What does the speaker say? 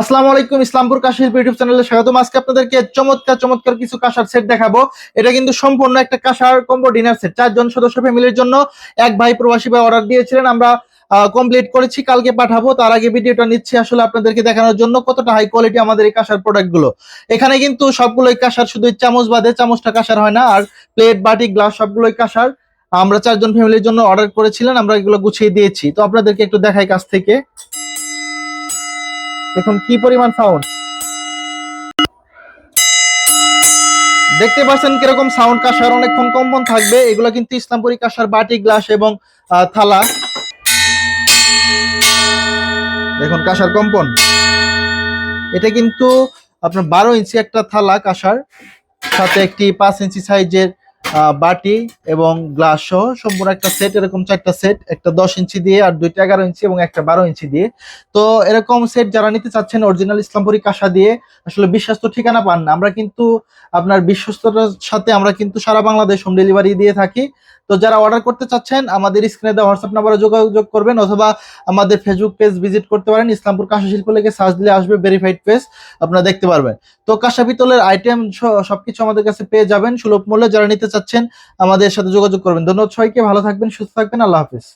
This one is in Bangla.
আসসালামু আলাইকুম, ইসলামপুর কাশির ইউটিউব চ্যানেলে স্বাগতম। আজকে আপনাদেরকে চমৎকার চমৎকার কিছু কাঁসার সেট দেখাবো। এটা কিন্তু সম্পূর্ণ একটা কাঁসার কম্বো ডিনার সেট চারজন সদস্য ফ্যামিলির জন্য এক ভাই প্রবাসী ভাই অর্ডার দিয়েছিলেন। আমরা কমপ্লিট করেছি, কালকে পাঠাবো। তার আগে ভিডিওটা নিচ্ছি আসলে আপনাদেরকে দেখানোর জন্য কতটা হাই কোয়ালিটি আমাদের এই কাঁসার প্রোডাক্টগুলো। এখানে কিন্তু সবগুলোই কাঁসার, শুধু চামচ বাদে চামচটা কাঁসার হয় না। আর প্লেট বাটি গ্লাস সবগুলোই কাঁসার। আমরা চারজন ফ্যামিলির জন্য অর্ডার করেছিলেন, আমরা এগুলো গুছিয়ে দিয়েছি। তো আপনাদেরকে একটু দেখাই কাছ থেকে। দেখুন কি পরিমাণ সাউন্ড দেখতে পাচ্ছেন কীরকম সাউন্ড কাঁসার অনেকক্ষণ কম্পন থাকবে। এগুলো কিন্তু ইসলামপুরি কাঁসার বাটি, গ্লাস এবং থালা। দেখুন কাঁসার কম্পন। এটা কিন্তু আপনার বারো ইঞ্চি একটা থালা কাঁসার, সাথে একটি পাঁচ ইঞ্চি সাইজের বাটি এবং গ্লাস সহ সম্পূর্ণ একটা সেট এরকম চারটা সেট একটা দশ ইঞ্চি দিয়ে আর দুইটা এগারো ইঞ্চি এবং একটা বারো ইঞ্চি দিয়ে। তো এরকম সেট যারা নিতে চাচ্ছেন অরিজিনাল ইসলামপুরি কাঁসা দিয়ে, আসলে বিশ্বস্ত ঠিকানা পান না। আমরা কিন্তু আপনার বিশ্বস্ততার সাথে আমরা কিন্তু সারা বাংলাদেশ হোম ডেলিভারি দিয়ে থাকি। তো যারা অর্ডার করতে চাচ্ছেন, আমাদের স্ক্রিনে দেওয়া হোয়াটসঅ্যাপ নাম্বারে যোগাযোগ করবেন অথবা আমাদের ফেসবুক পেজ ভিজিট করতে পারেন। ইসলামপুর কাঁসা শিল্প লেগে সার্চ দিলে আসবে ভেরিফাইড পেজ আপনারা দেখতে পারবেন। তো কাঁসা পিতলের আইটেম সবকিছু আমাদের কাছে পেয়ে যাবেন। সুলভ মূল্যে যারা নিতে চাচ্ছেন, আমাদের সাথে যোগাযোগ করবেন। ধন্যবাদ সবাইকে, ভালো থাকবেন, সুস্থ থাকবেন, আল্লাহ হাফিজ।